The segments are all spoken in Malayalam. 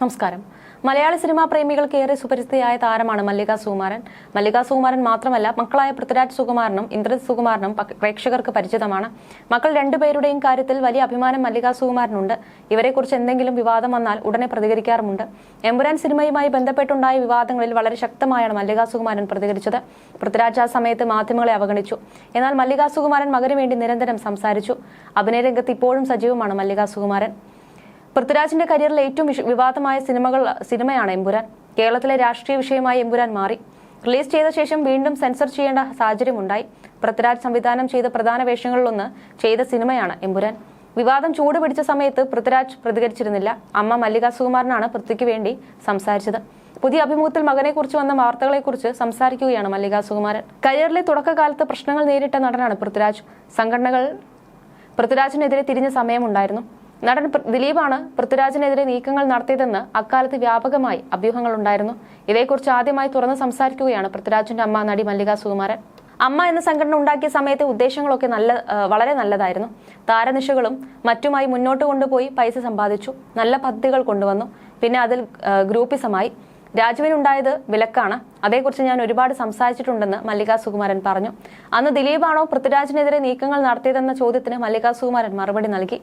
നമസ്കാരം. മലയാള സിനിമാ പ്രേമികൾക്ക് ഏറെ സുപരിചിതയായ താരമാണ് മല്ലിക സുകുമാരൻ. മല്ലിക സുകുമാരൻ മാത്രമല്ല മക്കളായ പൃഥ്വിരാജ് സുകുമാരനും ഇന്ദ്രജിത് സുകുമാരനും പ്രേക്ഷകർക്ക് പരിചിതമാണ്. മക്കൾ രണ്ടുപേരുടെയും കാര്യത്തിൽ വലിയ അഭിമാനം മല്ലിക സുകുമാരനുണ്ട്. ഇവരെക്കുറിച്ച് എന്തെങ്കിലും വിവാദം വന്നാൽ ഉടനെ പ്രതികരിക്കാറുമുണ്ട്. എമ്പുരാൻ സിനിമയുമായി ബന്ധപ്പെട്ടുണ്ടായ വിവാദങ്ങളിൽ വളരെ ശക്തമായാണ് മല്ലിക സുകുമാരൻ പ്രതികരിച്ചത്. പൃഥ്വിരാജ് ആ സമയത്ത് മാധ്യമങ്ങളെ അവഗണിച്ചു. എന്നാൽ മല്ലിക സുകുമാരൻ മകന് വേണ്ടി നിരന്തരം സംസാരിച്ചു. അഭിനയരംഗത്ത് ഇപ്പോഴും സജീവമാണ് മല്ലിക സുകുമാരൻ. പൃഥ്വിരാജിന്റെ കരിയറിലെ ഏറ്റവും വിവാദമായ സിനിമകൾ സിനിമയാണ് എമ്പുരാൻ. കേരളത്തിലെ രാഷ്ട്രീയ വിഷയമായി എമ്പുരാൻ മാറി. റിലീസ് ചെയ്ത ശേഷം വീണ്ടും സെൻസർ ചെയ്യേണ്ട സാഹചര്യമുണ്ടായി. പൃഥ്വിരാജ് സംവിധാനം ചെയ്ത പ്രധാന വേഷങ്ങളിലൊന്ന് ചെയ്ത സിനിമയാണ് എമ്പുരാൻ. വിവാദം ചൂടുപിടിച്ച സമയത്ത് പൃഥ്വിരാജ് പ്രതികരിച്ചിരുന്നില്ല. അമ്മ മല്ലിക സുകുമാരനാണ് പൃഥ്വിക്ക് വേണ്ടി സംസാരിച്ചത്. പുതിയ അഭിമുഖത്തിൽ മകനെക്കുറിച്ച് വന്ന വാർത്തകളെക്കുറിച്ച് സംസാരിക്കുകയാണ് മല്ലിക സുകുമാരൻ കരിയറിലെ തുടക്കകാലത്ത് പ്രശ്നങ്ങൾ നേരിട്ട നടനാണ് പൃഥ്വിരാജ്. സംഘടനകൾ പൃഥ്വിരാജിനെതിരെ തിരിഞ്ഞ സമയമുണ്ടായിരുന്നു. നടൻ ദിലീപാണ് പൃഥ്വിരാജിനെതിരെ നീക്കങ്ങൾ നടത്തിയതെന്ന് അക്കാലത്ത് വ്യാപകമായി അഭ്യൂഹങ്ങൾ ഉണ്ടായിരുന്നു ഇതേക്കുറിച്ച് ആദ്യമായി തുറന്ന് സംസാരിക്കുകയാണ് പൃഥ്വിരാജിന്റെ അമ്മ നടി മല്ലിക സുകുമാരൻ. അമ്മ എന്ന സംഘടന ഉണ്ടാക്കിയ സമയത്തെ ഉദ്ദേശങ്ങളൊക്കെ നല്ല വളരെ നല്ലതായിരുന്നു. താരനിശകളും മറ്റുമായി മുന്നോട്ട് കൊണ്ടുപോയി പൈസ സമ്പാദിച്ചു. നല്ല പദ്ധതികൾ കൊണ്ടുവന്നു. പിന്നെ അതിൽ ഗ്രൂപ്പിസമായി. രാജുവിനുണ്ടായത് വിലക്കാണ്. അതേക്കുറിച്ച് ഞാൻ ഒരുപാട് സംസാരിച്ചിട്ടുണ്ടെന്ന് മല്ലിക സുകുമാരൻ പറഞ്ഞു. അന്ന് ദിലീപാണോ പൃഥ്വിരാജിനെതിരെ നീക്കങ്ങൾ നടത്തിയതെന്ന ചോദ്യത്തിന് മല്ലിക സുകുമാരൻ മറുപടി നൽകി.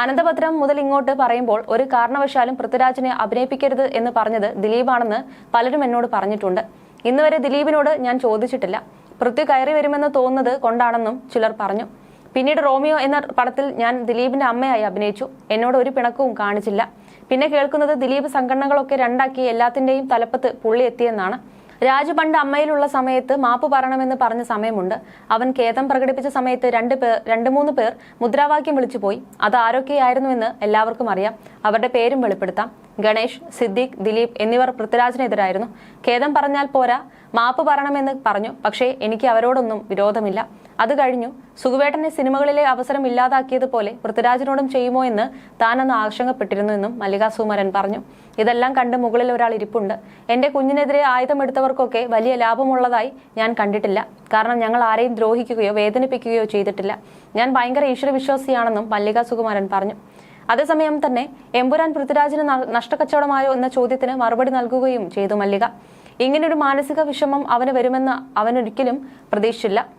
അനന്തഭദ്രം മുതൽ ഇങ്ങോട്ട് പറയുമ്പോൾ ഒരു കാരണവശാലും പൃഥ്വിരാജിനെ അഭിനയിപ്പിക്കരുത് എന്ന് പറഞ്ഞത് ദിലീപാണെന്ന് പലരും എന്നോട് പറഞ്ഞിട്ടുണ്ട്. ഇന്നുവരെ ദിലീപിനോട് ഞാൻ ചോദിച്ചിട്ടില്ല. പൃഥ്വി കയറി വരുമെന്ന് തോന്നുന്നത് കൊണ്ടാണെന്നും ചിലർ പറഞ്ഞു. പിന്നീട് റോമിയോ എന്ന പടത്തിൽ ഞാൻ ദിലീപിന്റെ അമ്മയായി അഭിനയിച്ചു. എന്നോട് ഒരു പിണക്കവും കാണിച്ചില്ല. പിന്നെ കേൾക്കുന്നത് ദിലീപ് സംഘടനകളൊക്കെ രണ്ടാക്കി എല്ലാത്തിന്റെയും തലപ്പത്ത് പുള്ളി എത്തിയെന്നാണ്. രാജു പണ്ട് അമ്മയിലുള്ള സമയത്ത് മാപ്പ് പറയണമെന്ന് പറഞ്ഞ സമയമുണ്ട്. അവൻ ഖേദം പ്രകടിപ്പിച്ച സമയത്ത് രണ്ട് പേർ രണ്ട് മൂന്ന് പേർ മുദ്രാവാക്യം വിളിച്ചു പോയി. അത് ആരൊക്കെയായിരുന്നുവെന്ന് എല്ലാവർക്കും അറിയാം. അവരുടെ പേരും വെളിപ്പെടുത്താം. ഗണേഷ് സിദ്ദീഖ് ദിലീപ് എന്നിവർ പൃഥ്വിരാജിനെതിരായിരുന്നു. ഖേദം പറഞ്ഞാൽ പോരാ. മാപ്പ് പറയണമെന്ന് പറഞ്ഞു. പക്ഷേ എനിക്ക് അവരോടൊന്നും വിരോധമില്ല. അത് കഴിഞ്ഞു. സുഖുവേട്ടനെ സിനിമകളിലെ അവസരം ഇല്ലാതാക്കിയതുപോലെ പൃഥ്വിരാജിനോടും ചെയ്യുമോ എന്ന് താനൊന്ന് ആശങ്കപ്പെട്ടിരുന്നു എന്നും മല്ലിക സുമരൻ പറഞ്ഞു. ഇതെല്ലാം കണ്ട് മുകളിൽ ഒരാൾ ഇരിപ്പുണ്ട്. എന്റെ കുഞ്ഞിനെതിരെ ആയുധമെടുത്തവർക്കൊക്കെ വലിയ ലാഭമുള്ളതായി ഞാൻ കണ്ടിട്ടില്ല. കാരണം ഞങ്ങൾ ആരെയും ദ്രോഹിക്കുകയോ വേദനിപ്പിക്കുകയോ ചെയ്തിട്ടില്ല. ഞാൻ ഭയങ്കര ഈശ്വരവിശ്വാസിയാണെന്നും മല്ലിക സുകുമാരൻ പറഞ്ഞു. അതേസമയം തന്നെ എമ്പുരാൻ പൃഥ്വിരാജിന് നഷ്ടക്കച്ചവടമായോ എന്ന ചോദ്യത്തിന് മറുപടി നൽകുകയും ചെയ്തു മല്ലിക. ഇങ്ങനൊരു മാനസിക വിഷമം അവന് വരുമെന്ന് അവനൊരിക്കലും പ്രതീക്ഷിച്ചില്ല.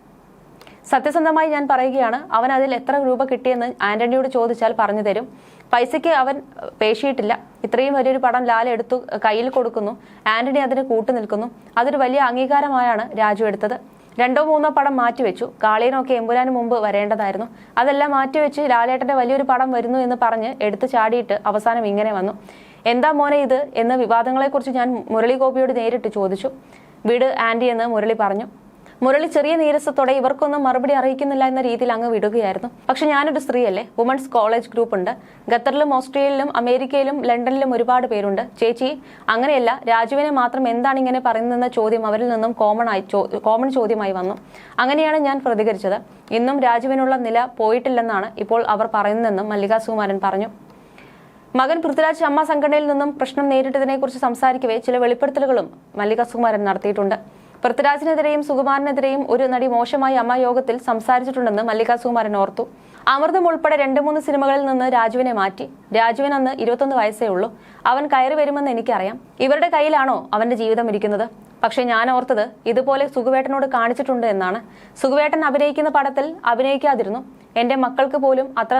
സത്യസന്ധമായി ഞാൻ പറയുകയാണ് അവൻ അതിൽ എത്ര രൂപ കിട്ടിയെന്ന് ആന്റണിയോട് ചോദിച്ചാൽ പറഞ്ഞു തരും. പൈസയ്ക്ക് അവൻ പേശിയിട്ടില്ല. ഇത്രയും വലിയൊരു പടം ലാൽ എടുത്തു കയ്യിൽ കൊടുക്കുന്നു. ആന്റണി അതിന് കൂട്ടു നിൽക്കുന്നു. അതൊരു വലിയ അംഗീകാരമായാണ് രാജു എടുത്തത്. രണ്ടോ മൂന്നോ പടം മാറ്റിവെച്ചു കാളീനൊക്കെ എമ്പുരാന് മുമ്പ് വരേണ്ടതായിരുന്നു. അതെല്ലാം മാറ്റിവെച്ച് ലാലേട്ടന്റെ വലിയൊരു പടം വരുന്നു എന്ന് പറഞ്ഞ് എടുത്തു ചാടിയിട്ട് അവസാനം ഇങ്ങനെ വന്നു. എന്താ മോനെ ഇത്? എന്ന വിവാദങ്ങളെക്കുറിച്ച് ഞാൻ മുരളി ഗോപിയോട് നേരിട്ട് ചോദിച്ചു. വിട് ആന്റി എന്ന് മുരളി പറഞ്ഞു. മുരളി ചെറിയ നീരസത്തോടെ ഇവർക്കൊന്നും മറുപടി അറിയിക്കുന്നില്ല എന്ന രീതിയിൽ അങ്ങ് വിടുകയായിരുന്നു. പക്ഷെ ഞാനൊരു സ്ത്രീയല്ലേ? വുമൺസ് കോളേജ് ഗ്രൂപ്പ് ഉണ്ട്. ഖത്തറിലും ഓസ്ട്രേലിയയിലും അമേരിക്കയിലും ലണ്ടനിലും ഒരുപാട് പേരുണ്ട്. ചേച്ചി അങ്ങനെയല്ല. രാജുവിനെ മാത്രം എന്താണ് ഇങ്ങനെ പറയുന്നതെന്ന ചോദ്യം അവരിൽ നിന്നും കോമൺ ആയി കോമൺ ചോദ്യമായി വന്നു. അങ്ങനെയാണ് ഞാൻ പ്രതികരിച്ചത്. ഇന്നും രാജുവിനുള്ള നില പോയിട്ടില്ലെന്നാണ് ഇപ്പോൾ അവർ പറയുന്നതെന്നും മല്ലിക സുകുമാരൻ പറഞ്ഞു. മകൻ പൃഥ്വിരാജ് അമ്മ സംഘടനയിൽ നിന്നും പ്രശ്നം നേരിട്ടതിനെക്കുറിച്ച് സംസാരിക്കവേ ചില വെളിപ്പെടുത്തലുകളും മല്ലിക സുകുമാരൻ നടത്തിയിട്ടുണ്ട്. പൃഥ്വിരാജിനെതിരെയും സുകുമാരനെതിരെയും ഒരു നടി മോശമായി അമ്മ യോഗത്തിൽ സംസാരിച്ചിട്ടുണ്ടെന്ന് മല്ലിക സുകുമാരൻ ഓർത്തു. അമൃതം ഉൾപ്പെടെ രണ്ട് മൂന്ന് സിനിമകളിൽ നിന്ന് രാജുവിനെ മാറ്റി. രാജുവിന് അന്ന് ഇരുപത്തൊന്ന് വയസ്സേ ഉള്ളൂ. അവൻ കയറി വരുമെന്ന് എനിക്കറിയാം. ഇവരുടെ കയ്യിലാണോ അവന്റെ ജീവിതം ഇരിക്കുന്നത്? പക്ഷെ ഞാൻ ഓർത്തത് ഇതുപോലെ സുഖുവേട്ടനോട് കാണിച്ചിട്ടുണ്ട് എന്നാണ്. സുഖുവേട്ടൻ അഭിനയിക്കുന്ന പടത്തിൽ അഭിനയിക്കാതിരുന്നു. എന്റെ മക്കൾക്ക് പോലും അത്ര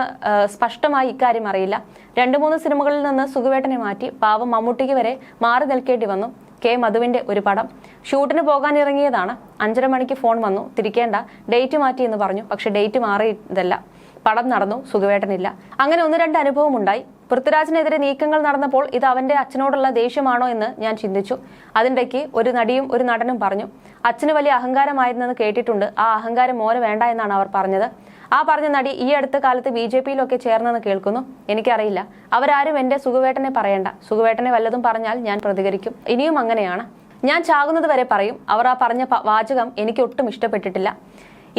സ്പഷ്ടമായി ഇക്കാര്യം അറിയില്ല. രണ്ടു മൂന്ന് സിനിമകളിൽ നിന്ന് സുഖുവേട്ടനെ മാറ്റി. പാവം മമ്മൂട്ടിക്ക് വരെ മാറി നിൽക്കേണ്ടി വന്നു. കെ മധുവിന്റെ ഒരു പടം. ഷൂട്ടിന് പോകാൻ ഇറങ്ങിയതാണ് അഞ്ചര മണിക്ക് ഫോൺ വന്നു. തിരിക്കേണ്ട. ഡേറ്റ് മാറ്റി എന്ന് പറഞ്ഞു. പക്ഷെ ഡേറ്റ് മാറിയതല്ല. പടം നടന്നു. സുഖവേട്ടനില്ല. അങ്ങനെ ഒന്ന് രണ്ട് അനുഭവം ഉണ്ടായി പൃഥ്വിരാജിനെതിരെ നീക്കങ്ങൾ നടന്നപ്പോൾ ഇത് അവന്റെ അച്ഛനോടുള്ള ദേഷ്യമാണോ എന്ന് ഞാൻ ചിന്തിച്ചു. അതിനിടയ്ക്ക് ഒരു നടിയും ഒരു നടനും പറഞ്ഞു അച്ഛന് വലിയ അഹങ്കാരമായിരുന്നെന്ന് കേട്ടിട്ടുണ്ട്. ആ അഹങ്കാരം മോനെ വേണ്ട എന്നാണ് അവർ പറഞ്ഞത്. ആ പറഞ്ഞ നടി ഈ അടുത്ത കാലത്ത് ബി ജെ പിയിലൊക്കെ ചേർന്നെന്ന് കേൾക്കുന്നു. എനിക്കറിയില്ല. അവരാരും എന്റെ സുഖവേട്ടനെ പറയണ്ട. സുഖവേട്ടനെ വല്ലതും പറഞ്ഞാൽ ഞാൻ പ്രതികരിക്കും. ഇനിയും അങ്ങനെയാണ്. ഞാൻ ചാകുന്നത് വരെ പറയും. അവർ ആ പറഞ്ഞ വാചകം എനിക്ക് ഒട്ടും ഇഷ്ടപ്പെട്ടിട്ടില്ല.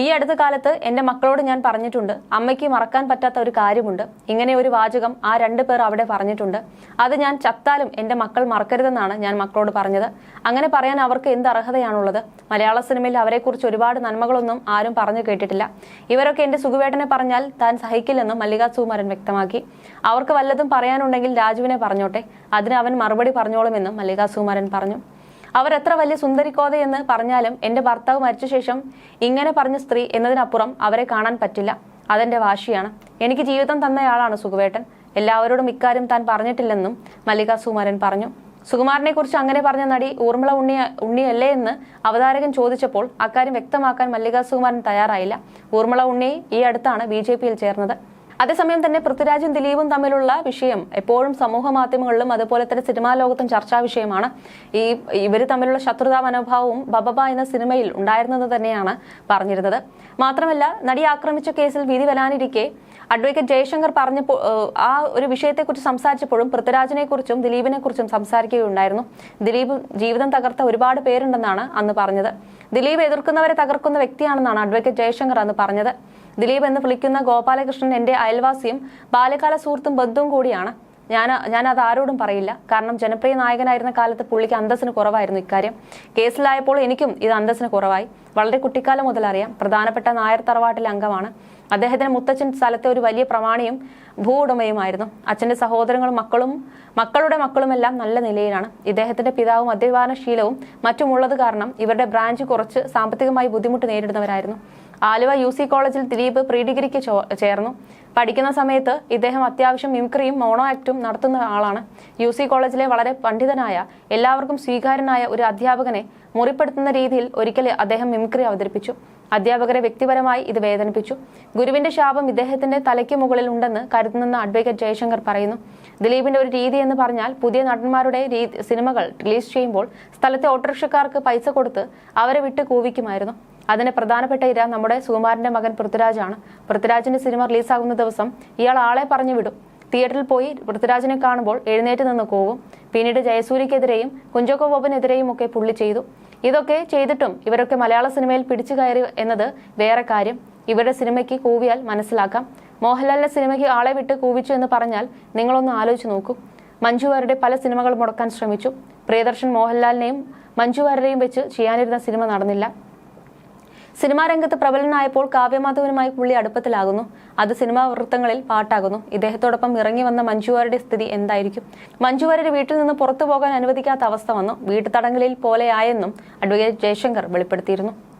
ഈ അടുത്ത കാലത്ത് എന്റെ മക്കളോട് ഞാൻ പറഞ്ഞിട്ടുണ്ട് അമ്മയ്ക്ക് മറക്കാൻ പറ്റാത്ത ഒരു കാര്യമുണ്ട്. ഇങ്ങനെ ഒരു വാചകം ആ രണ്ടു പേർ അവിടെ പറഞ്ഞിട്ടുണ്ട്. അത് ഞാൻ ചത്താലും എന്റെ മക്കൾ മറക്കരുതെന്നാണ് ഞാൻ മക്കളോട് പറഞ്ഞത്. അങ്ങനെ പറയാൻ അവർക്ക് എന്ത് അർഹതയാണുള്ളത്? മലയാള സിനിമയിൽ അവരെക്കുറിച്ച് ഒരുപാട് നന്മകളൊന്നും ആരും പറഞ്ഞു കേട്ടിട്ടില്ല. ഇവരൊക്കെ എന്റെ സുഖവേട്ടനെ പറഞ്ഞാൽ താൻ സഹിക്കില്ലെന്നും മല്ലികാ സുകുമാരൻ വ്യക്തമാക്കി. അവർക്ക് വല്ലതും പറയാനുണ്ടെങ്കിൽ രാജുവിനെ പറഞ്ഞോട്ടെ അതിന് അവൻ മറുപടി പറഞ്ഞോളുമെന്നും മല്ലികാ സുകുമാരൻ പറഞ്ഞു. അവർ എത്ര വലിയ സുന്ദരിക്കോതയെന്ന് പറഞ്ഞാലും എന്റെ ഭർത്താവ് മരിച്ച ശേഷം ഇങ്ങനെ പറഞ്ഞ സ്ത്രീ എന്നതിനപ്പുറം അവരെ കാണാൻ പറ്റില്ല. അതെന്റെ വാശിയാണ്. എനിക്ക് ജീവിതം തന്നയാളാണ് സുഖവേട്ടൻ. എല്ലാവരോടും ഇക്കാര്യം താൻ പറഞ്ഞിട്ടില്ലെന്നും മല്ലിക സുകുമാരൻ പറഞ്ഞു. സുകുമാരനെ കുറിച്ച് അങ്ങനെ പറഞ്ഞ നടി ഊർമിള ഉണ്ണി ഉണ്ണിയല്ലേ എന്ന് അവതാരകൻ ചോദിച്ചപ്പോൾ അക്കാര്യം വ്യക്തമാക്കാൻ മല്ലികാ സുകുമാരൻ തയ്യാറായില്ല. ഊർമിള ഉണ്ണി ഈ അടുത്താണ് ബി ചേർന്നത്. അതേസമയം തന്നെ പൃഥ്വിരാജും ദിലീപും തമ്മിലുള്ള വിഷയം എപ്പോഴും സമൂഹ മാധ്യമങ്ങളിലും അതുപോലെ തന്നെ സിനിമാ ലോകത്തും ചർച്ചാ വിഷയമാണ്. ഈ ഇവർ തമ്മിലുള്ള ശത്രുതാ മനോഭാവവും ബബബ എന്ന സിനിമയിൽ ഉണ്ടായിരുന്നത് തന്നെയാണ് പറഞ്ഞിരുന്നത്. മാത്രമല്ല നടി ആക്രമിച്ച കേസിൽ വിധി വരാനിരിക്കെ അഡ്വക്കേറ്റ് ജയശങ്കർ പറഞ്ഞപ്പോൾ ആ ഒരു വിഷയത്തെക്കുറിച്ച് സംസാരിച്ചപ്പോഴും പൃഥ്വിരാജിനെ കുറിച്ചും ദിലീപിനെ കുറിച്ചും സംസാരിക്കുകയുണ്ടായിരുന്നു. ദിലീപ് ജീവിതം തകർത്ത ഒരുപാട് പേരുണ്ടെന്നാണ് അന്ന് പറഞ്ഞത്. ദിലീപ് എതിർക്കുന്നവരെ തകർക്കുന്ന വ്യക്തിയാണെന്നാണ് അഡ്വക്കേറ്റ് ജയശങ്കർ അന്ന് പറഞ്ഞത്. ദിലീപ് എന്ന് വിളിക്കുന്ന ഗോപാലകൃഷ്ണൻ എന്റെ അയൽവാസിയും ബാലകാല സുഹൃത്തും ബന്ധുവും കൂടിയാണ്. ഞാൻ ഞാൻ അത് ആരോടും പറയില്ല. കാരണം ജനപ്രിയ നായകനായിരുന്ന കാലത്ത് പുള്ളിക്ക് അന്തസ്സിന് കുറവായിരുന്നു ഇക്കാര്യം. കേസിലായപ്പോൾ എനിക്കും ഇത് അന്തസ്സിന് കുറവായി. വളരെ കുട്ടിക്കാലം മുതൽ അറിയാം. പ്രധാനപ്പെട്ട നായർ തറവാട്ടിലെ അംഗമാണ്. അദ്ദേഹത്തിന് മുത്തച്ഛൻ സ്ഥലത്തെ ഒരു വലിയ പ്രമാണിയും ഭൂ ഉടമയുമായിരുന്നു അച്ഛന്റെ സഹോദരങ്ങളും മക്കളും മക്കളുടെ മക്കളുമെല്ലാം നല്ല നിലയിലാണ്. ഇദ്ദേഹത്തിന്റെ പിതാവും മദ്യപാനശീലവും മറ്റുമുള്ളത് കാരണം ഇവരുടെ ബ്രാഞ്ച് കുറച്ച് സാമ്പത്തികമായി ബുദ്ധിമുട്ട് നേരിടുന്നവരായിരുന്നു. ആലുവ യു സി കോളേജിൽ ദിലീപ് പ്രീ ഡിഗ്രിക്ക് ചേർന്നു. പഠിക്കുന്ന സമയത്ത് ഇദ്ദേഹം അത്യാവശ്യം മിമിക്രിയും മോണോ ആക്റ്റും നടത്തുന്ന ആളാണ്. യു സി കോളേജിലെ വളരെ പണ്ഡിതനായ എല്ലാവർക്കും സ്വീകാര്യനായ ഒരു അധ്യാപകനെ മുറിപ്പെടുത്തുന്ന രീതിയിൽ ഒരിക്കൽ അദ്ദേഹം മിമിക്രി അവതരിപ്പിച്ചു. അധ്യാപകരെ വ്യക്തിപരമായി ഇത് വേദനിപ്പിച്ചു. ഗുരുവിന്റെ ശാപം ഇദ്ദേഹത്തിന്റെ തലയ്ക്ക് മുകളിൽ ഉണ്ടെന്ന് കരുതുന്നെന്ന് അഡ്വക്കേറ്റ് ജയശങ്കർ പറയുന്നു. ദിലീപിന്റെ ഒരു രീതി എന്ന് പറഞ്ഞാൽ പുതിയ നടന്മാരുടെ സിനിമകൾ റിലീസ് ചെയ്യുമ്പോൾ സ്ഥലത്തെ ഓട്ടോറിക്ഷക്കാർക്ക് പൈസ കൊടുത്ത് അവരെ വിട്ട് കൂവിക്കുമായിരുന്നു. അതിന് പ്രധാനപ്പെട്ട ഇര നമ്മുടെ സുകുമാരന്റെ മകൻ പൃഥ്വിരാജാണ്. പൃഥ്വിരാജിന്റെ സിനിമ റിലീസാകുന്ന ദിവസം ഇയാൾ ആളെ പറഞ്ഞു വിടും. തിയേറ്ററിൽ പോയി പൃഥ്വിരാജിനെ കാണുമ്പോൾ എഴുന്നേറ്റ് നിന്ന് പോകും പിന്നീട് ജയസൂര്യക്കെതിരെയും കുഞ്ചോക്കോ ബോബനെതിരെയും ഒക്കെ പുള്ളി ചെയ്തു. ഇതൊക്കെ ചെയ്തിട്ടും ഇവരൊക്കെ മലയാള സിനിമയിൽ പിടിച്ചു കയറി എന്നത് വേറെ കാര്യം. ഇവരുടെ സിനിമയ്ക്ക് കൂവിയാൽ മനസ്സിലാക്കാം. മോഹൻലാലിന്റെ സിനിമയ്ക്ക് ആളെ വിട്ട് കൂവിച്ചു എന്ന് പറഞ്ഞാൽ നിങ്ങളൊന്ന് ആലോചിച്ച് നോക്കൂ. മഞ്ജു പല സിനിമകൾ മുടക്കാൻ ശ്രമിച്ചു. പ്രിയദർശൻ മോഹൻലാലിനെയും മഞ്ജു വാര്യരെയും വെച്ച് ചെയ്യാനിരുന്ന സിനിമ നടന്നില്ല. സിനിമാ രംഗത്ത് പ്രബലനായപ്പോൾ കാവ്യമാധവനുമായി പുള്ളി അടുപ്പത്തിലാകുന്നു. അത് സിനിമാ വൃത്തങ്ങളിൽ പാട്ടാകുന്നു. ഇദ്ദേഹത്തോടൊപ്പം ഇറങ്ങി വന്ന മഞ്ജുവാരുടെ സ്ഥിതി എന്തായിരിക്കും? മഞ്ജുവാരുടെ വീട്ടിൽ നിന്ന് പുറത്തു പോകാൻ അനുവദിക്കാത്ത അവസ്ഥ വന്നു. വീട്ടുതടങ്കലിൽ പോലെയായെന്നും അഡ്വക്കേറ്റ് ജയശങ്കർ വെളിപ്പെടുത്തിയിരുന്നു.